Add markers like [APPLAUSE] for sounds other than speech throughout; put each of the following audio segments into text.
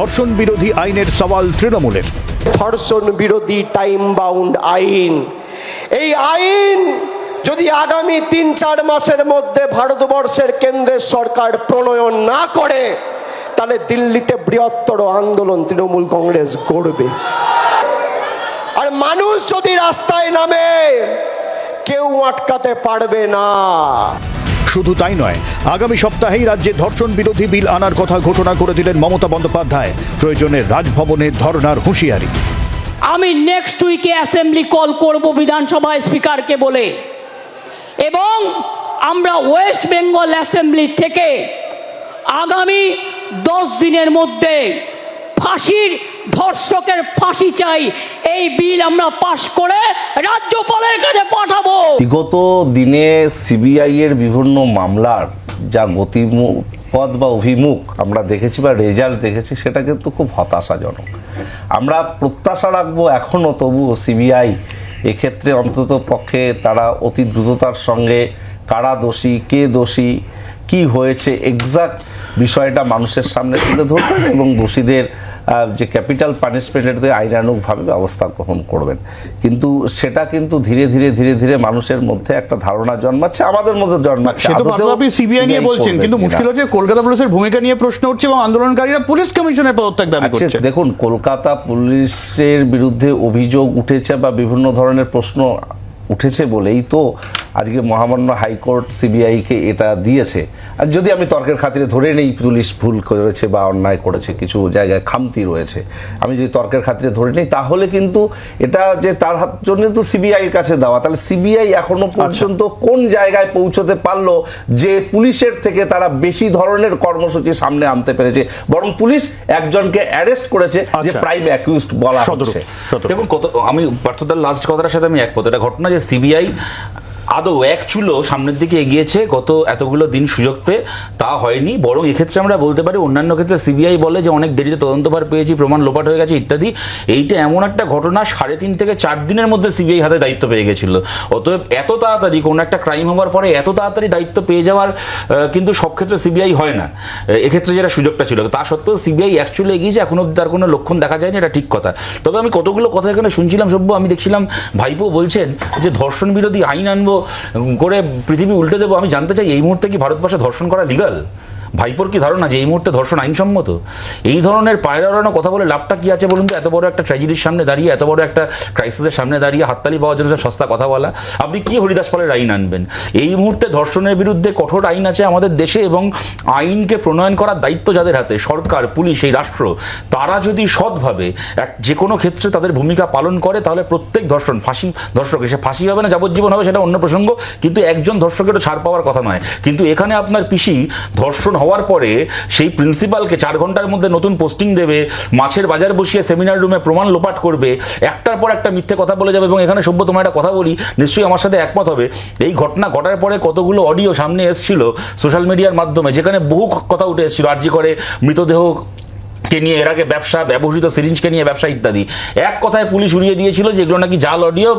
ধর্ষণ বিরোধী আইনের সওয়াল তৃণমূলের। ধর্ষণ বিরোধী টাইম বাউন্ড আইন। এই আইন যদি আগামী তিন চার মাসের মধ্যে ভারতবর্ষের কেন্দ্রের সরকার প্রণয়ন না করে, তাহলে দিল্লিতে বৃহত্তর আন্দোলন তৃণমূল কংগ্রেস গড়বে। আর মানুষ যদি রাস্তায় নামে, কেউ আটকাতে পারবে না। শুধু তাই নয়, আগামী সপ্তাহেই রাজ্যে ধর্ষণ বিরোধী বিল আনার কথা ঘোষণা করে দিলেন মমতা বন্দ্যোপাধ্যায়। প্রয়োজনে রাজভবনে ধর্নার হুঁশিয়ারি। আমি নেক্সট উইকে অ্যাসেম্বলি কল করব বিধানসভা স্পিকারকে বলে। এবং আমরা ওয়েস্ট বেঙ্গল অ্যাসেম্বলি থেকে আগামী দশ দিনের মধ্যে ফাঁসির ধর্ষকের ফাঁসি চাই। এই বিল আমরা পাশ করে রাজ্যপালের কাছে পাঠাবো। বিগত দিনে সিবিআই এর বিভিন্ন মামলার যা গতিমুখ পদ বা অভিমুখ আমরা দেখেছি বা রেজাল্ট দেখেছি, সেটা কিন্তু খুব হতাশাজনক। আমরা প্রত্যাশা রাখব এখনও, তবুও সিবিআই এক্ষেত্রে অন্তত পক্ষে তারা অতি দ্রুততার সঙ্গে কারা দোষী, কে দোষী, কি হয়েছে এক্সাক্ট বিষয়টা মানুষের সামনে তুলে ধরবেন এবং দোষীদের যে ক্যাপিটাল পানিশমেন্টের আইনানুগভাবে ব্যবস্থা গ্রহণ করবেন। কিন্তু সেটা কিন্তু ধীরে ধীরে ধীরে ধীরে মানুষের মধ্যে একটা ধারণা জন্মাচ্ছে আমাদের মধ্যে জন্মাচ্ছে। আপনি সিবিআই নিয়ে বলছেন কিন্তু মুশকিল হচ্ছে কলকাতা পুলিশের ভূমিকা নিয়ে প্রশ্ন উঠছে এবং আন্দোলনকারীরা পুলিশ কমিশনের পদত্যাগ দাবি আচ্ছা, করছে। দেখুন কলকাতা পুলিশের বিরুদ্ধে অভিযোগ উঠেছে বা বিভিন্ন ধরনের প্রশ্ন উঠেছে বলেই তো আজকে মহামান্য হাইকোর্ট সিবিআইকে এটা দিয়েছে। আর যদি আমি তর্কের খাতিরে ধরে নেই পুলিশ ভুল করেছে বা অন্যায় করেছে কিছু জায়গায় খামতি রয়েছে আমি যদি তর্কের খাতিরে ধরে নেই তাহলে কিন্তু এটা যে তার হাত জন্য তো সিবিআই এর কাছে দেওয়া। তাহলে সিবিআই এখনও পর্যন্ত কোন জায়গায় পৌঁছতে পারল যে পুলিশের থেকে তারা বেশি ধরনের কর্মসূচি সামনে আনতে পেরেছে? বরং পুলিশ একজনকে অ্যারেস্ট করেছে যে আচ্ছা। প্রাইম অ্যাকিউজড বলা হচ্ছে। দেখুন কত আমি পার্থদার লাস্ট কথাটার সাথে আমি একমত। এটা ঘটনা যে সিবিআই আদৌ এক চুলো সামনের দিকে এগিয়েছে, গত এতগুলো দিন সুযোগ পেয়ে তা হয়নি। বরং এক্ষেত্রে আমরা বলতে পারি, অন্যান্য ক্ষেত্রে সিবিআই বলে যে অনেক দেরিতে তদন্তভার পেয়েছি, প্রমাণ লোপাট হয়ে গেছে, ইত্যাদি। এইটা এমন একটা ঘটনা, সাড়ে তিন থেকে চার দিনের মধ্যে সিবিআই হাতে দায়িত্ব পেয়ে গেছিল। অতএব এত তাড়াতাড়ি, কোনো একটা ক্রাইম হওয়ার পরে এত তাড়াতাড়ি দায়িত্ব পেয়ে যাওয়ার কিন্তু সব ক্ষেত্রে সিবিআই হয় না। এক্ষেত্রে যেটা সুযোগটা ছিল, তা সত্ত্বেও সিবিআই অ্যাকচুয়ালি এগিয়েছে এখনও অব্দি তার কোনো লক্ষণ দেখা যায়নি, এটা ঠিক কথা। তবে আমি কতগুলো কথা এখানে শুনছিলাম সভ্য আমি দেখছিলাম ভাইপো বলছেন যে ধর্ষণ বিরোধী আইন আনব করে পৃথিবী উল্টে দেবো আমি জানতে চাই এই মুহূর্তে কি ভারতবর্ষে ধর্ষণ করা লিগাল ভাইপোর কি ধারণা যে এই মুহূর্তে ধর্ষণ আইনসম্মত? এই ধরনের পায়রা ওড়ানো কথা বলে লাভটা কি আছে বলুন তো? এত বড় একটা ট্র্যাজেডির সামনে দাঁড়িয়ে, এত বড় একটা ক্রাইসিসের সামনে দাঁড়িয়ে হাততালি পাওয়ার জন্য সস্তা কথা বলা। আপনি কি হরিদাস পালের আইন আনবেন? এই মুহূর্তে ধর্ষণের বিরুদ্ধে কঠোর আইন আছে আমাদের দেশে এবং আইনকে প্রণয়ন করার দায়িত্ব যাদের হাতে, সরকার, পুলিশ, এই রাষ্ট্র, তারা যদি সৎভাবে এক যে কোনো ক্ষেত্রে তাদের ভূমিকা পালন করে, তাহলে প্রত্যেক ধর্ষণ ফাঁসি, ধর্ষক সে ফাঁসি হবে না, যাবজ্জীবন হবে সেটা অন্য প্রসঙ্গ। কিন্তু একজন ধর্ষকেরও ছাড় পাওয়ার কথা নয়। কিন্তু এখানে আপনার পিসি ধর্ষণ হওয়ার পরে সেই প্রিন্সিপালকে চার ঘণ্টার মধ্যে নতুন পোস্টিং দেবে, মাছের বাজার বসিয়ে সেমিনার রুমে প্রমাণ লোপাট করবে, একটার পর একটা মিথ্যে কথা বলে যাবে এবং এখানে সভ্য তোমার একটা কথা বলি, নিশ্চয়ই আমার সাথে একমত হবে। এই ঘটনা ঘটার পরে কতগুলো অডিও সামনে এসেছিল সোশ্যাল মিডিয়ার মাধ্যমে, যেখানে বহু কথা উঠে এসেছিল, আর্জি করে, মৃতদেহ কে নিয়ে এর আগে ব্যবসা ব্যবহৃত সিরিঞ্জকে নিয়ে ব্যবসা ইত্যাদি। এক কথায় পুলিশ উড়িয়ে দিয়েছিল যে এগুলো নাকি জাল অডিও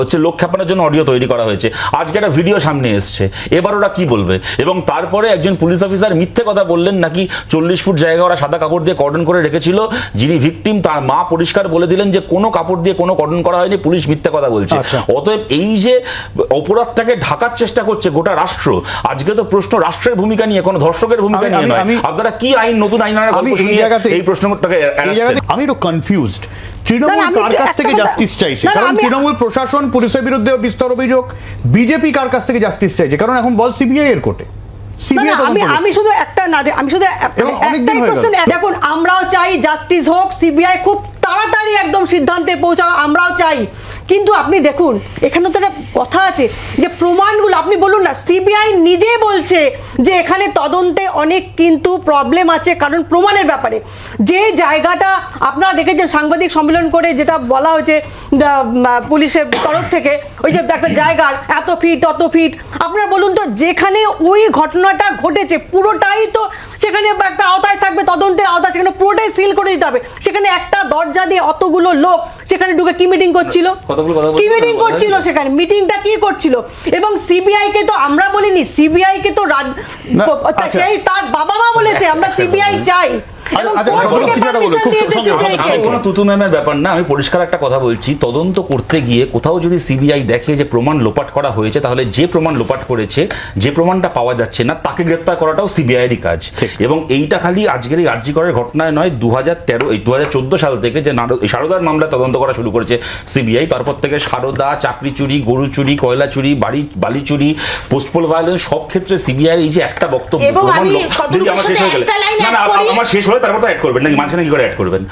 হচ্ছে লোক খেপানোর জন্য অডিও তৈরি করা হয়েছে। আজকে একটা ভিডিও সামনে এসছে। এবার ওরা কি বলবে? এবং তারপরে একজন পুলিশ অফিসার মিথ্যে কথা বললেন নাকি চল্লিশ ফুট জায়গা ওরা সাদা কাপড় দিয়ে কর্ডন করে রেখেছিল যিনি ভিকটিম তার মা পরিষ্কার বলে দিলেন যে কোনো কাপড় দিয়ে কোনো কর্ডন করা হয়নি পুলিশ মিথ্যে কথা বলছে। আচ্ছা। অতএব এই যে অপরাধটাকে ঢাকার চেষ্টা করছে গোটা রাষ্ট্র আজকে তো প্রশ্ন রাষ্ট্রের ভূমিকা নিয়ে কোনো ধর্ষকের ভূমিকা নিয়ে নয়। আপনারা কি আইন নতুন আইন আনার এই জায়গাতে এই প্রশ্নটাকে এই জায়গাতে আমি একটু কনফিউজড তৃণমূল কার কাছ থেকে জাস্টিস চাইছে? কারণ তৃণমূল প্রশাসন পুলিশের বিরুদ্ধে বিস্তর অভিযোগ বিজেপি কার কাছ থেকে জাস্টিস চাইছে? কারণ এখন বল সিবিআই এর কোর্টে। আমি আমি শুধু একটা না আমি শুধু এবং অনেক দিন একটাই কোশ্চেন দেখুন আমরাও চাই জাস্টিস হোক সিবিআই খুব তাড়াতাড়ি একদম সিদ্ধান্তে পৌঁছাও আমরাও চাই। কিন্তু আপনি দেখুন, এখানে তো একটা কথা আছে যে প্রমাণগুলো, আপনি বলুন না, সিবিআই নিজে বলছে যে এখানে তদন্তে অনেক কিন্তু প্রবলেম আছে কারণ প্রমাণের ব্যাপারে। যে জায়গাটা আপনারা দেখেছেন, সাংবাদিক সম্মেলন করে যেটা বলা হয়েছে পুলিশের তরফ থেকে, ওই যে একটা জায়গার, এত ফিট অত ফিট আপনারা বলুন তো, যেখানে ওই ঘটনাটা ঘটেছে, পুরোটাই তো সেখানে একটা আওতায় থাকবে তদন্তের আওতায় সেখানে পুরোটাই সিল করে দিতে হবে। সেখানে একটা দরজা দিয়ে অতগুলো লোক সেখানে ঢুকে কি মিটিং করছিল? কতগুলো কথা বলতে কি মিটিং করছিল সেখানে? মিটিংটা কি করছিল? এবং সিবিআই কে তো আমরা বলিনি সিবিআই কে তো রাজ- আচ্ছা। সেই তার বাবা মা বলেছে আমরা সিবিআই করব। চাই। আচ্ছা, কে। কোনো তুতু ম্যামের ব্যাপার না আমি পরিষ্কার একটা কথা বলছি তদন্ত করতে গিয়ে কোথাও যদি সিবিআই দেখে যে প্রমাণ লোপাট করা হয়েছে তাহলে যে প্রমাণ লোপাট করেছে যে প্রমাণটা পাওয়া যাচ্ছে না তাকে গ্রেপ্তার করাটাও সিবিআইয়েরই কাজ এবং এইটা খালি আজকের এই আর্জি করার ঘটনায় নয় দু হাজার তেরো এই দু হাজার চোদ্দ সাল থেকে যে নারদ- সারদার মামলা তদন্ত করা শুরু করেছে সিবিআই তারপর থেকে সারদা চাকরি চুরি গরু চুরি কয়লা চুরি বাড়ি বালি চুরি পোস্টপোল ভায়োলেন্স সব ক্ষেত্রে সিবিআই এই যে একটা বক্তব্য আমার শেষ হয়ে গেলে না না। আমার শেষ হলে তারপর তো অ্যাড করবেন নাকি মাঝখানে কি করে অ্যাড করবেন?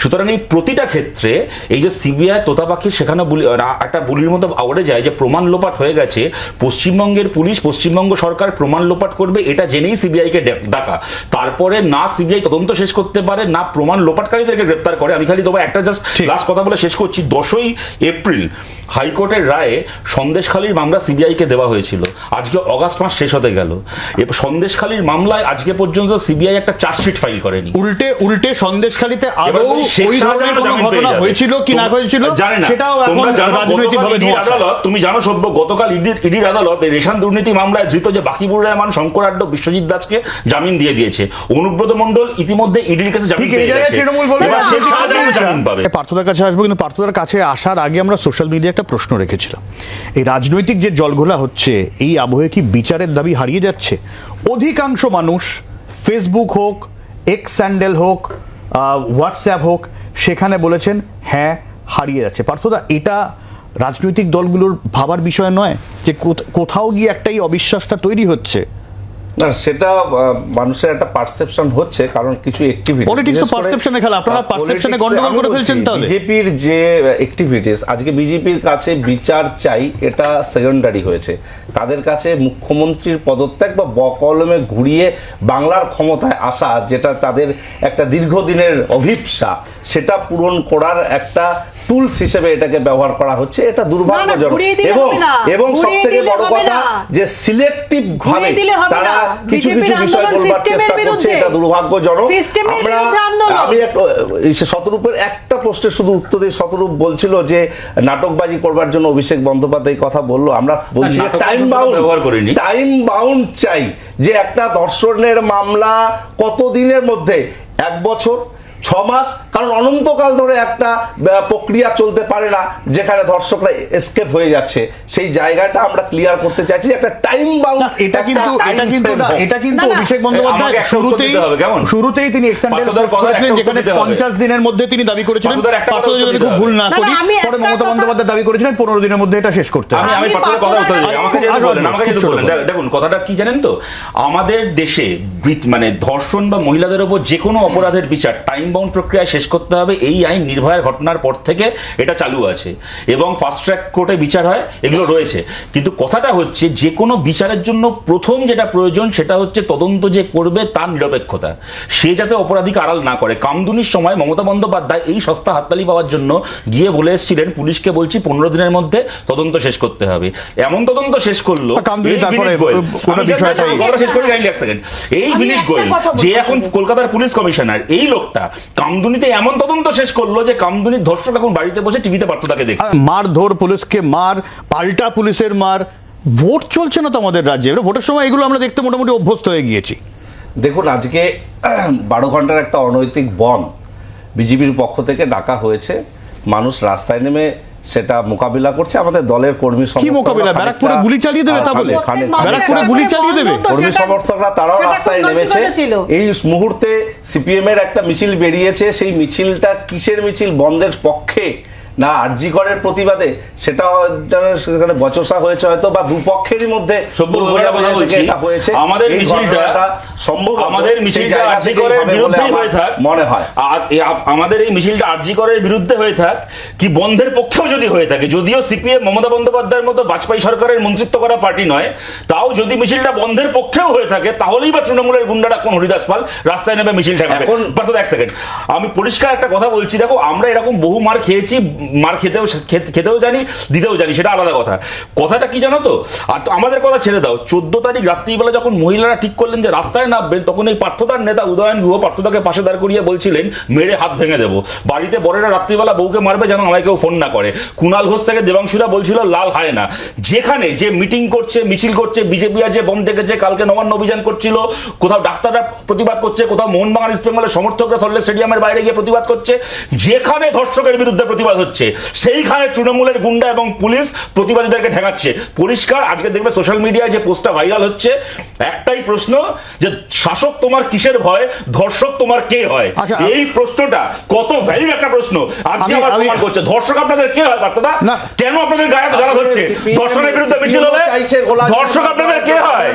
সুতরাং এই প্রতিটা ক্ষেত্রে এই যে সিবিআই তোতা পাখি সেখানে একটা বুলির মতো আওড়ে যায় যে প্রমাণ লোপাট হয়ে গেছে পশ্চিমবঙ্গের পুলিশ পশ্চিমবঙ্গ সরকার প্রমাণ লোপাট করবে এটা জেনেই সিবিআইকে ডাকা। তারপরে না সিবিআই তদন্ত শেষ করতে পারে না প্রমাণ লোপাটকারীদেরকে গ্রেপ্তার করে। আমি খালি তোমার একটা জাস্ট লাস্ট কথা বলে শেষ করছি। দশই এপ্রিল হাইকোর্টের রায়ে সন্দেশখালীর মামলা সিবিআইকে দেওয়া হয়েছিল। আজকে অগাস্ট মাস শেষ হতে গেল। সন্দেশখালীর মামলায় আজকে পর্যন্ত সিবিআই একটা চার্জশিট ফাইল করেনি। উল্টে উল্টে সন্দেশখালিতে আদৌ ওই ধরনের কোনো জামিন ঘটনা হয়েছিল কি না হয়েছিল সেটাও এখন রাজনৈতিকভাবে। আদালত তুমি জানো সভ্য গতকাল ইডির আদালত এই রেশন দুর্নীতি মামলায় ধৃত যে বাকিবুর রহমান শঙ্কর আড্ড বিশ্বজিৎ দাসকে জামিন দিয়ে দিয়েছে। অনুব্রত মন্ডল ইতিমধ্যে ইডির কাছে জামিন পেয়ে গেছে। তৃণমূল জামিন পাবে। পার্থদার কাছে আসব কিন্তু পার্থদার কাছে আসার আগে আমরা সোশ্যাল মিডিয়ায় একটা প্রশ্ন রেখেছিলাম। এই রাজনৈতিক যে জলঘোলা হচ্ছে এই আবহে কি বিচারের দাবি হারিয়ে যাচ্ছে? অধিকাংশ মানুষ ফেসবুক হোক এক্স স্যান্ডেল হোক হোয়াটসঅ্যাপ হোক, সেখানে বলেছেন হ্যাঁ হারিয়ে যাচ্ছে। পার্থদা, এটা রাজনৈতিক দলগুলোর ভাবার বিষয় নয় যে কোথ- কোথাও গিয়ে একটাই অবিশ্বাসটা তৈরি হচ্ছে। না সেটা মানুষের একটা পারসেপশন হচ্ছে কারণ কিছু অ্যাক্টিভিটি perception এ খেলা, আপনারা এ গন্ডগোল করে ফেলছেন তাহলে। বিজেপির যে অ্যাক্টিভিটিস আজকে বিজেপির কাছে বিচার চাই এটা সেকেন্ডারি হয়েছে তাদের কাছে মুখ্যমন্ত্রীর পদত্যাগ বা বকলমে ঘুরিয়ে বাংলার ক্ষমতায় আসা যেটা তাদের একটা দীর্ঘদিনের অভিপ্সা সেটা পূরণ করার একটা টুলস হিসেবে এটাকে ব্যবহার করা হচ্ছে এটা দুর্ভাগ্যজনক। এবং এবং সব ঘুরিয়ে থেকে বড় কথা যে সিলেক্টিভ ভাবে তারা কিছু কিছু বিষয় বলবার চেষ্টা করছে এটা দুর্ভাগ্যজনক। আমরা আমি এক- শতরূপের একটা প্রশ্নের শুধু উত্তর দিয়ে শতরূপ বলছিল যে নাটকবাজি করবার জন্য অভিষেক বন্দ্যোপাধ্যায় এই কথা বলল। আমরা বলছি টাইম বাউন্ড ব্যবহার করিনি। টাইম বাউন্ড চাই যে একটা ধর্ষণের মামলা কতদিনের মধ্যে? এক বছর? ছ মাস কারণ অনন্তকাল ধরে একটা প্রক্রিয়া চলতে পারে না যেখানে ধর্ষকরা এসকেপ হয়ে যাচ্ছে। সেই জায়গাটা আমরা ক্লিয়ার করতে চাইছি একটা টাইম বাউন্ড এটা কিন্তু এটা কিন্তু এটা কিন্তু। অভিষেক বন্দ্যোপাধ্যায় শুরুতেই দিতে হবে, কেমন? শুরুতেই তিনি করেছিলেন যেখানে। পঞ্চাশ দিনের মধ্যে তিনি দাবি করেছিলেন যদি খুব ভুল না করি পরে মমতা বন্দ্যোপাধ্যায় দাবি করেছিলেন পনেরো দিনের মধ্যে এটা শেষ করতে আমি হবে আমি কথা উত্তর আমাকে যেহেতু আমাকে যেহেতু দেখুন কথাটা কি জানেন তো? আমাদের দেশে মানে ধর্ষণ বা মহিলাদের ওপর যে কোনো অপরাধের বিচার টাইম বাউন্ড প্রক্রিয়া শেষ করতে হবে এই আইন নির্ভয়ার ঘটনার পর থেকে এটা চালু আছে। এবং ফাস্ট ট্র্যাক কোর্টে বিচার হয় এগুলো রয়েছে। কিন্তু কথাটা হচ্ছে যে কোনো বিচারের জন্য প্রথম যেটা প্রয়োজন সেটা হচ্ছে তদন্ত যে করবে তার নিরপেক্ষতা। সে যাতে অপরাধীকে আড়াল না করে। কামদুনির সময় মমতা বন্দ্যোপাধ্যায় এই সস্তা হাততালি পাওয়ার জন্য গিয়ে বলে এসেছিলেন পুলিশকে বলছি পনেরো দিনের মধ্যে তদন্ত শেষ করতে হবে। এমন তদন্ত শেষ করল শেষ করি এক সেকেন্ড। এই বিনীত গোয়েল যে এখন কলকাতার পুলিশ কমিশনার এই লোকটা কামদুনিতে এমন তদন্ত শেষ করল যে কামদুনির ধর্ষক এখন বাড়িতে বসে টিভিতে পারতো তাকে দেখে মার ধর পুলিশকে মার পাল্টা পুলিশের মার। ভোট চলছে না তো আমাদের রাজ্যে? এবার ভোটের সময় এগুলো আমরা দেখতে মোটামুটি অভ্যস্ত হয়ে গিয়েছি। দেখুন আজকে [CLEARS THROAT] বারো ঘণ্টার একটা অনৈতিক বন বিজেপির পক্ষ থেকে ডাকা হয়েছে। মানুষ রাস্তায় নেমে সেটা মোকাবিলা করছে আমাদের দলের কর্মী কি মোকাবিলা? ব্যারাকপুরে গুলি চালিয়ে দেবে তা বলে? ব্যারাকপুরে গুলি চালিয়ে দেবে? কর্মী সমর্থকরা তারাও রাস্তায় নেমেছে এই মুহূর্তে সিপিএম এর একটা মিছিল বেরিয়েছে সেই মিছিলটা কিসের মিছিল বন্ধের পক্ষে না আরজি করের প্রতিবাদে সেটা যেন সেখানে বচসা হয়েছে হয়তো বা দুপক্ষেরই মধ্যে হয়েছে। আমাদের মিছিলটা ঘটনাটা আমাদের মিছিলটা আরজি করের আমার হয়ে থাক। মনে হয়। আমাদের এই মিছিলটা আরজি করের বিরুদ্ধে হয়ে থাক। কি বন্ধের পক্ষেও যদি হয়ে থাকে যদিও সিপিএম মমতা বন্দ্যোপাধ্যায়ের মতো বাজপেয়ী সরকারের মন্ত্রিত্ব করা পার্টি নয় তাও যদি মিছিলটা বন্ধের পক্ষেও হয়ে থাকে তাহলেই বা তৃণমূলের গুন্ডারা কোন হরিদাস পাল রাস্তায় নেমে মিছিল ঠেকাবে। এক সেকেন্ড। আমি পরিষ্কার একটা কথা বলছি দেখো আমরা এরকম বহু মার খেয়েছি মার খেতেও খেতেও জানি, দিতেও জানি, সেটা আলাদা কথা। কথাটা কি জানো তো? আর আমাদের কথা ছেড়ে দাও। চোদ্দ তারিখ রাত্রিবেলা যখন মহিলারা ঠিক করলেন যে রাস্তায় নামবেন, তখন এই পার্থতার নেতা উদয়ন গুহ পার্থতাকে পাশে দাঁড় করিয়ে বলছিলেন, মেরে হাত ভেঙে দেবো। বাড়িতে বড়েরা রাত্রিবেলা বউকে মারবে যেন আমায় কেউ ফোন না করে। কুণাল ঘোষ থেকে দেবাংশুরা বলছিল, লাল হয় না। যেখানে যে মিটিং করছে, মিছিল করছে বিজেপি যে বম ডেকেছে, কালকে নবান্ন অভিযান করছিল, কোথাও ডাক্তাররা প্রতিবাদ করছে, কোথাও মোহনবাগান ইস্ট বেঙ্গলের সমর্থকরা সল্লে স্টেডিয়ামের বাইরে গিয়ে প্রতিবাদ করছে, যেখানে ধর্ষকের বিরুদ্ধে প্রতিবাদ হচ্ছে। সেইখানে তৃণমূলের গুন্ডা এবং পুলিশ প্রতিবাদীদেরকে ঠেকাচ্ছে পরিষ্কার আজকে দেখবে সোশ্যাল মিডিয়ায় যে পোস্টটা ভাইরাল হচ্ছে একটাই প্রশ্ন যে শাসক তোমার কিসের ভয় ধর্ষক তোমার কে হয়? আচ্ছা, এই প্রশ্নটা কত ভ্যালিড একটা প্রশ্ন। আজকে আমি- আবার আমি- প্রমাণ করছে। ধর্ষক আপনাদের কে হয় বার্তাদা? কেন আপনাদের গায়ে জ্বালা হচ্ছে? ধর্ষণের বিরুদ্ধে মিছিল হলে ধর্ষক আপনাদের কে হয়?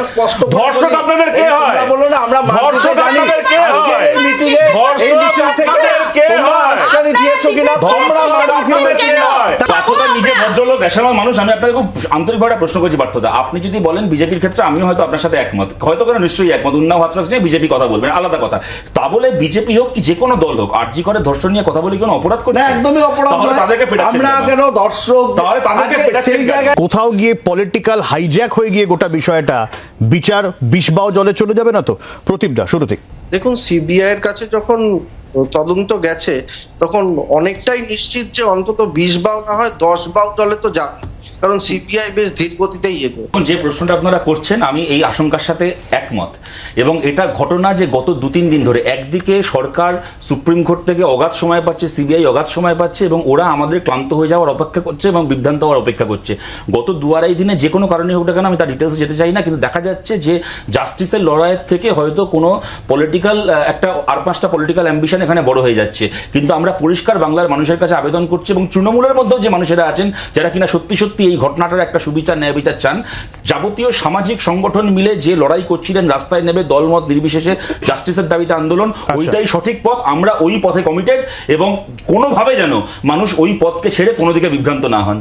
ধর্ষক আপনাদের কে হয়? আমরা ধর্ষক আপনাদের কে হয়? ধর্ষক আপনাদের কে হয়? মানুষ আমি আপনাকে খুব আন্তরিকভাবে প্রশ্ন করছি পার্থদা আপনি যদি বলেন বিজেপির ক্ষেত্রে আমিও হয়তো আপনার সাথে একমত। হয়তো কেন? নিশ্চয়ই একমত। উন্নাও হাতরাস নিয়ে বিজেপি কথা বলবেন আলাদা কথা। তা বলে বিজেপি হোক কি যে কোনো দল হোক আরজি করে ধর্ষণ নিয়ে কথা বলে কোনো অপরাধ করছে? না একদমই অপরাধ তাহলে তাদেরকে আমরা কেন? কেন দর্শক? তাহলে তাদেরকে আজকে পেটাচ্ছেন সেই কেন? জায়গায় কোথাও গিয়ে পলিটিক্যাল হাইজ্যাক হয়ে গিয়ে গোটা বিষয়টা বিচার বিষবাও জলে চলে যাবে না তো? প্রদীপদা শুরুতে দেখুন সিবিআই এর কাছে যখন তদন্ত গেছে। তখন অনেকটাই নিশ্চিত যে অন্তত বিশ বাও না হয় দশ বাও দলে তো যাবে কারণ সিবিআই বেশ ধীর গতিতেই এখন যে প্রশ্নটা আপনারা করছেন, আমি এই আশঙ্কার সাথে একমত। এবং এটা ঘটনা যে গত দু তিন দিন ধরে, একদিকে সরকার সুপ্রিম কোর্ট থেকে অগাধ সময় পাচ্ছে সিবিআই অগাধ সময় পাচ্ছে, এবং ওরা আমাদের ক্লান্ত হয়ে যাওয়ার অপেক্ষা করছে এবং বিভ্রান্ত হওয়ার অপেক্ষা করছে। গত দু আড়াই দিনে যে কোনো কারণে হোক কেন, আমি তার ডিটেলস যেতে চাই না, কিন্তু দেখা যাচ্ছে যে জাস্টিসের লড়াইয়ের থেকে হয়তো কোনো পলিটিক্যাল একটা আর পাঁচটা পলিটিক্যাল অ্যাম্বিশন এখানে বড় হয়ে যাচ্ছে। কিন্তু আমরা পরিষ্কার বাংলার মানুষের কাছে আবেদন করছি এবং তৃণমূলের মধ্যেও যে মানুষেরা আছেন, যারা কিনা সত্যি সত্যি এই ঘটনাটার একটা সুবিচার ন্যায় বিচার চান। যাবতীয় সামাজিক সংগঠন মিলে যে লড়াই করছিলেন রাস্তায় নেবে দলমত নির্বিশেষে জাস্টিসের দাবিতে আন্দোলন ওইটাই সঠিক পথ আমরা ওই পথে কমিটেড এবং কোনোভাবে যেন মানুষ ওই পথকে ছেড়ে কোনো দিকে বিভ্রান্ত না হন।